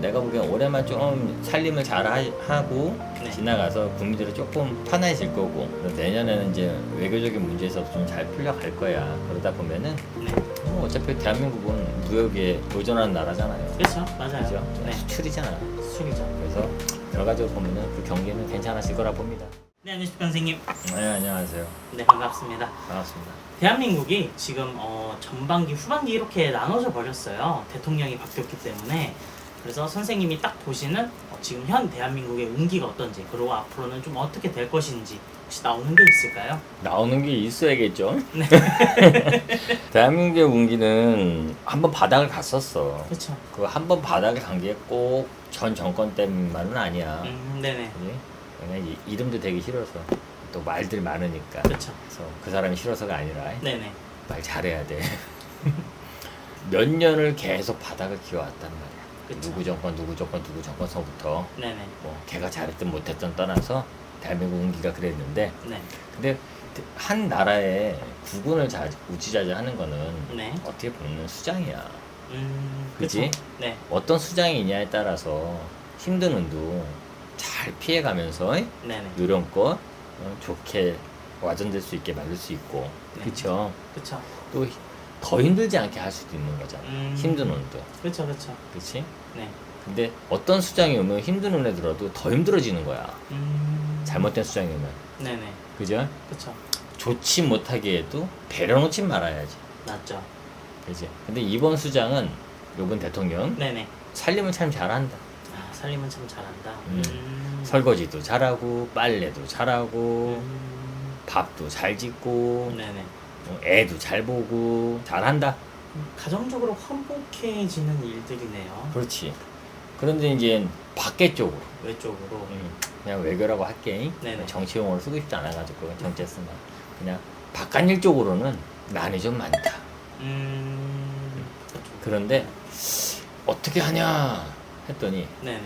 내가 보기엔 올해만 좀 살림을 잘 하, 하고 네. 지나가서 국민들이 조금 편해질 거고 내년에는 이제 외교적인 문제에서 좀 잘 풀려갈 거야. 그러다 보면은 네. 뭐 어차피 대한민국은 무역에 도전하는 나라잖아요. 그렇죠. 맞아요. 그죠? 네. 수출이잖아. 수출이죠. 그래서 결과적으로 보면은 그 경기는 괜찮아질 거라 봅니다. 네, 안녕하십니까 선생님. 네, 안녕하세요. 네, 반갑습니다. 반갑습니다. 대한민국이 지금 어, 전반기, 후반기 이렇게 나눠져 버렸어요. 대통령이 바뀌었기 때문에. 그래서 선생님이 딱 보시는 어, 지금 현 대한민국의 운기가 어떤지 그리고 앞으로는 좀 어떻게 될 것인지 혹시 나오는 게 있을까요? 나오는 게 있어야겠죠. 네. 대한민국의 운기는 한번 바닥을 갔었어. 그렇죠. 그 한 번 바닥에 간게 꼭 전 정권 때문만은 아니야. 음, 네네. 그지? 그냥 이- 이름도 되기 싫어서 또 말들 많으니까. 그렇죠. 그래서 그 사람이 싫어서가 아니라 네네. 말 잘해야 돼. 몇 년을 계속 바닥을 키워왔단 말이야. 그쵸. 누구 정권, 누구 정권, 누구 정권서부터 네네. 뭐 걔가 잘했든 못했든 떠나서 대한민국 운기가 그랬는데 네. 근데 한 나라의 국군을 자, 우지자지하는 거는 네. 어떻게 보면 수장이야. 음, 그치? 그쵸? 네. 어떤 수장이냐에 따라서 힘든 운도 잘 피해가면서 네네. 요령껏 어, 좋게 와전될 수 있게 만들 수 있고 네. 그쵸 그쵸. 또 더 힘들지 않게 할 수도 있는 거잖아 음. 힘든 운도 그쵸, 그쵸. 그치 네. 근데 어떤 수장이 오면 힘든 운에 들어도 더 힘들어지는 거야 음. 잘못된 수장이 오면 네네. 그죠 그쵸. 좋지 못하게 해도 배려놓지 말아야지 맞죠. 그지 근데 이번 수장은 요번 대통령 네네. 살림을 참 잘한다 아, 살림은 참 잘한다. 음. 음. 설거지도 잘하고 빨래도 잘하고 음. 밥도 잘 짓고 네네. 어, 애도 잘 보고 잘한다. 음, 가정적으로 화목해지는 일들이네요. 그렇지. 그런데 이제 밖에 쪽으로 외적으로. 음, 그냥 외교라고 할게. 네네. 정치 용어를 쓰고 싶지 않아가지고 정치 쓰나 그냥 바깥일 쪽으로는 난이 좀 많다. 음. 그쵸. 그런데 어떻게 하냐 했더니 네네.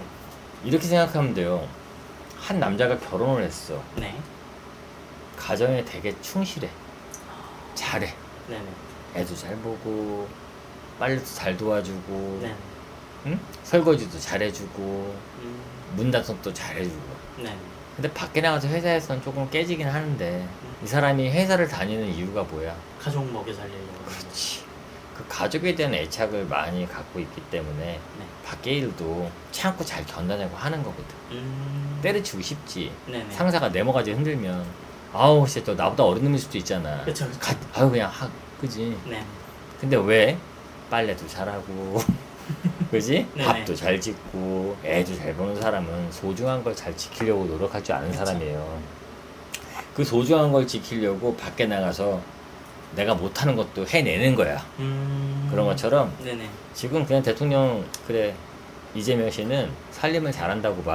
이렇게 생각하면 돼요. 한 남자가 결혼을 했어. 네. 가정에 되게 충실해. 잘해. 네네. 애도 잘 보고 빨래도 잘 도와주고 네네. 응? 설거지도 잘해주고 음. 문단속도 잘해주고 네네. 근데 밖에 나가서 회사에서는 조금 깨지긴 하는데 이 사람이 회사를 다니는 이유가 뭐야? 가족 먹여 살리려고. 그렇지 그 가족에 대한 애착을 많이 갖고 있기 때문에 네. 밖에 일도 참고 잘 견뎌내고 하는 거거든 음. 때려치고 싶지 네네. 상사가 네모가지 흔들면 아우 진짜 또 나보다 어린 놈일 수도 있잖아 그쵸, 그쵸. 가, 아유 그냥 하 그지 네. 근데 왜 빨래도 잘하고 그지 네네. 밥도 잘 짓고 애도 잘 보는 사람은 소중한 걸 잘 지키려고 노력할 줄 아는 그쵸. 사람이에요 그 소중한 걸 지키려고 밖에 나가서 내가 못하는 것도 해내는 거야 음. 그런 것처럼 네네. 지금 그냥 대통령 그래 이재명 씨는 살림을 잘한다고 봐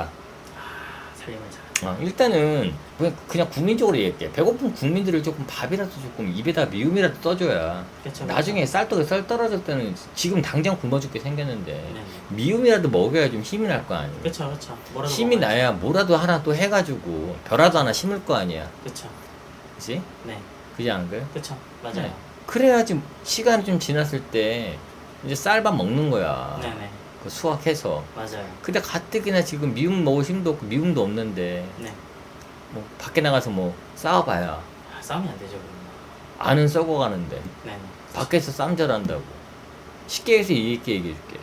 아, 살림을 잘. 어, 일단은 그냥, 그냥 국민적으로 얘기해 배고픈 국민들을 조금 밥이라도 조금 입에다 미움이라도 떠줘야 그쵸. 나중에 쌀떡에 쌀 떨어질 때는 지금 당장 굶어 죽게 생겼는데 네네. 미움이라도 먹여야 좀 힘이 날 거 아니야. 그쵸, 그쵸. 뭐라도 힘이 먹어야지. 나야 뭐라도 하나 또 해가지고 벼라도 하나 심을 거 아니야. 그쵸. 그지? 네. 그지 안 그래? 그쵸. 맞아요. 네. 그래야지 시간이 좀 지났을 때 이제 쌀밥 먹는 거야. 네네. 그 수확해서. 맞아요. 근데 가뜩이나 지금 미움 먹을 힘도 없고 미움도 없는데 네. 뭐 밖에 나가서 뭐 싸워봐야 아, 싸우면 안 되죠, 그러면. 안은 썩어가는데 네네. 밖에서 쌈절한다고 쉽게 해서 이렇게 얘기해 줄게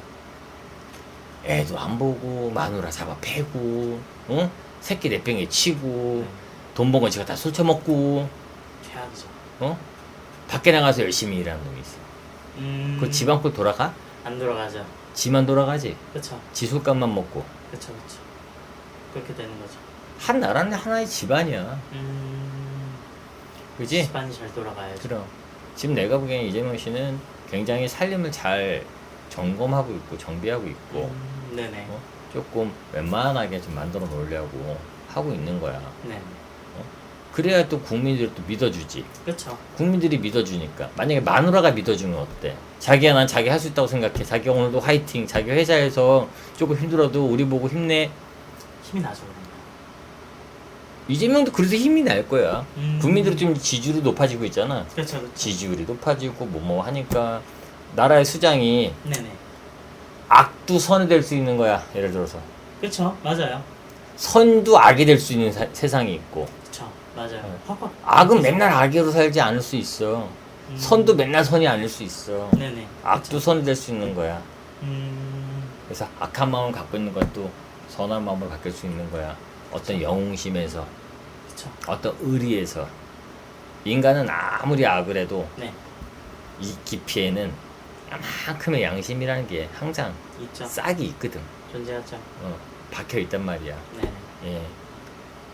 애도 안 보고 마누라 잡아 패고 어? 새끼 내병에 치고 네. 돈 번거 지가 다 쏟쳐먹고 최악이죠. 어? 밖에 나가서 열심히 일하는 놈이 있어 음. 그 집안 꼴 돌아가? 안 돌아가죠. 지만 돌아가지 그쵸. 지술값만 먹고 그쵸, 그쵸. 그렇게 되는 거죠. 한 나라는 하나의 집안이야 음. 그지? 집안이 잘 돌아가야죠. 그럼 지금 내가 보기엔 이재명 씨는 굉장히 살림을 잘 점검하고 있고 정비하고 있고 음, 네네. 어? 조금 웬만하게 좀 만들어 놓으려고 하고 있는 거야. 네. 그래야 또 국민들이 또 믿어주지. 그쵸. 국민들이 믿어주니까. 만약에 마누라가 믿어주면 어때? 자기야 난 자기 할 수 있다고 생각해. 자기가 오늘도 화이팅. 자기 회사에서 조금 힘들어도 우리 보고 힘내. 힘이 나죠. 이재명도 그래서 힘이 날 거야. 음. 국민들이 좀 지지율이 높아지고 있잖아. 그쵸, 그쵸. 지지율이 높아지고 뭐뭐 하니까 나라의 수장이 네네. 악도 선이 될 수 있는 거야. 예를 들어서 그쵸 맞아요 선도 악이 될 수 있는 사- 세상이 있고 그쵸 맞아요 네. 확 확 악은 맨날 악으로 살지 않을 수 있어. 음. 선도 맨날 선이 아닐 수 있어. 네네 악도 선이 될 수 있는 거야. 음 그래서 악한 마음을 갖고 있는 것도 선한 마음으로 바뀔 수 있는 거야. 어떤 영웅심에서, 그쵸 어떤 의리에서. 인간은 아무리 악을 해도 네 이 깊이에는 이만큼의 양심이라는 게 항상 있죠 싹이 있거든. 존재하죠 어, 박혀 있단 말이야. 네네 예.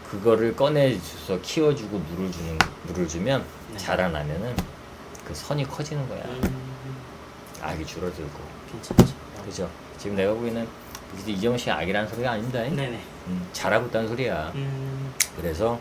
그거를 꺼내줘서 키워주고 물을 주는 물을 주면 네. 자라나면은 그 선이 커지는 거야. 음 악이 줄어들고. 괜찮죠 그죠? 지금 내가 보기에는 이재용 씨 악이라는 소리가 아닙니다. 네네 음, 잘하고 있다는 소리야. 음 그래서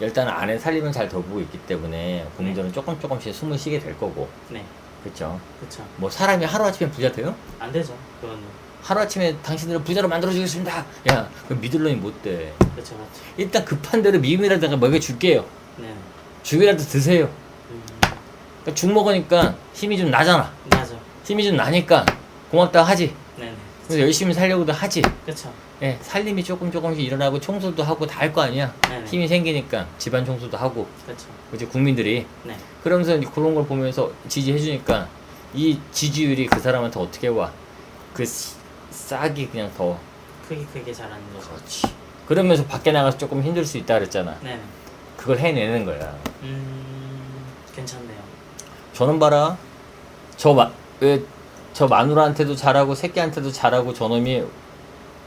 일단 안에 살림을 잘 돌보고 있기 때문에 국민들은 조금 조금씩 숨을 쉬게 될 거고. 네, 그쵸? 그쵸. 뭐 사람이 하루아침에 부자 돼요? 안 되죠. 그거는. 하루아침에 당신들을 부자로 만들어주겠습니다. 야, 그 믿을 놈이 못 돼. 그쵸, 그쵸. 일단 급한 대로 미음이라다가 먹여줄게요. 네. 죽이라도 드세요. 음, 그러니까 죽 먹으니까 힘이 좀 나잖아. 맞아. 힘이 좀 나니까 고맙다 하지. 네네. 그래서 열심히 살려고도 하지. 그쵸. 예, 살림이 조금 조금씩 일어나고 청소도 하고 다 할 거 아니야. 네네. 힘이 생기니까 집안 청소도 하고 그쵸. 이제 국민들이 네. 그러면서 이제 그런 걸 보면서 지지해주니까 이 지지율이 그 사람한테 어떻게 와? 그 씨- 싹이 그냥 더 크게 크게 자라는 거죠. 그렇지. 그러면서 밖에 나가서 조금 힘들 수 있다 그랬잖아. 네네. 그걸 해내는 거야. 음, 괜찮네요. 저는 봐라. 저 마, 왜, 저 마누라한테도 잘하고 새끼한테도 잘하고 저놈이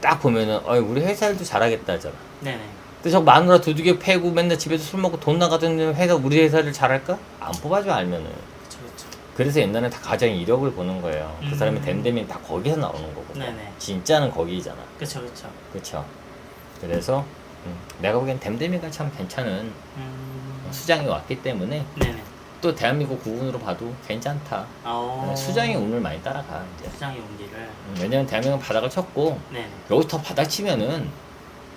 딱 보면은 어이 우리 회사일도 잘하겠다 하잖아. 네네. 근데 저 마누라 두둑이 패고 맨날 집에서 술 먹고 돈 나가던 회사 우리 회사를 잘할까? 안 뽑아줘 알면은. 그쵸, 그쵸. 그래서 옛날에 다 가장 이력을 보는 거예요. 그 음. 사람이 댐댐이 다 거기서 나오는 거고. 네네. 진짜는 거기잖아. 그쵸, 그쵸. 그쵸? 그래서 음, 내가 보기엔 댐댐이가 참 괜찮은 음, 수장이 왔기 때문에 네네. 또 대한민국 국군으로 봐도 괜찮다. 어, 수장이 운을 많이 따라가 이제. 수장의 용기를. 음, 왜냐면 대한민국 바닥을 쳤고 네네. 여기서 더 바닥 치면은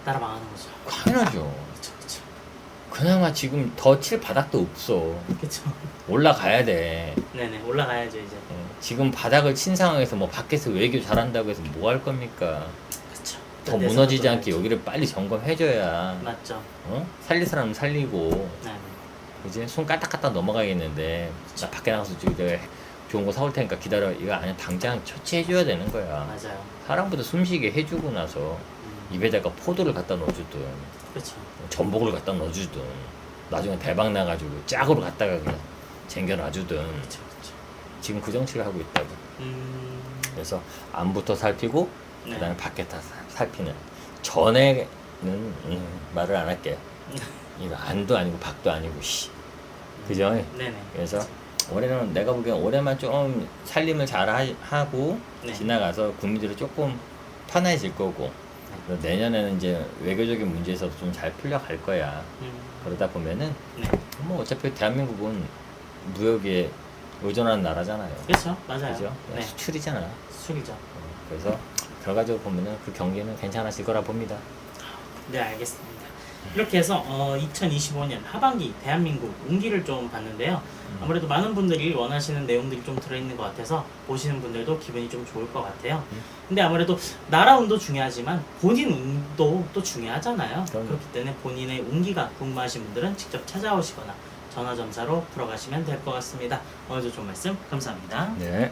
따라 망하는 거죠. 당연하죠. 그쵸, 그쵸. 그나마 지금 더 칠 바닥도 없어. 그쵸. 올라가야 돼. 네네. 올라가야죠, 이제. 어, 지금 바닥을 친 상황에서 뭐 밖에서 외교 잘한다고 해서 뭐 할 겁니까? 그쵸. 더 무너지지 또 않게. 여기를 빨리 점검해줘야 맞죠. 어? 살릴 사람 살리고 네 네. 이제 손 까딱까딱 넘어가겠는데 나 밖에 나가서 지금 내가 좋은 거 사올 테니까 기다려. 이거 아니야. 당장 처치해줘야 되는 거야. 맞아요. 사람보다 숨쉬게 해주고 나서 음, 입에다가 포도를 갖다 넣어주든 그쵸. 전복을 갖다 넣어주든 나중에 대박 나가지고 짝으로 갖다가 그냥 쟁겨놔주든. 그쵸, 그쵸. 지금 그 정치를 하고 있다고. 음, 그래서 안부터 살피고 네. 그다음에 밖에 다 사- 살피는. 전에는 음, 말을 안 할게요 이거 안도 아니고 밖도 아니고 씨 그죠? 네네. 그래서 올해는 내가 보기엔 올해만 좀 살림을 잘 하, 하고 네. 지나가서 국민들이 조금 편해질 거고 그리고 내년에는 이제 외교적인 문제에서 좀 잘 풀려갈 거야 음, 그러다 보면은 네. 뭐 어차피 대한민국은 무역에 의존하는 나라잖아요 그렇죠. 맞아요. 그죠? 네. 수출이잖아 수출이죠. 어, 그래서 결과적으로 보면은 그 경기는 괜찮아질 거라 봅니다 네, 알겠습니다. 이렇게 해서 어, 2025년 하반기 대한민국 운기를 좀 봤는데요. 음. 아무래도 많은 분들이 원하시는 내용들이 좀 들어있는 것 같아서 보시는 분들도 기분이 좀 좋을 것 같아요. 음. 근데 아무래도 나라 운도 중요하지만 본인 운도 또 중요하잖아요. 그럼요. 그렇기 때문에 본인의 운기가 궁금하신 분들은 직접 찾아오시거나 전화 점사로 풀어가시면 될 것 같습니다. 오늘도 좋은 말씀 감사합니다. 네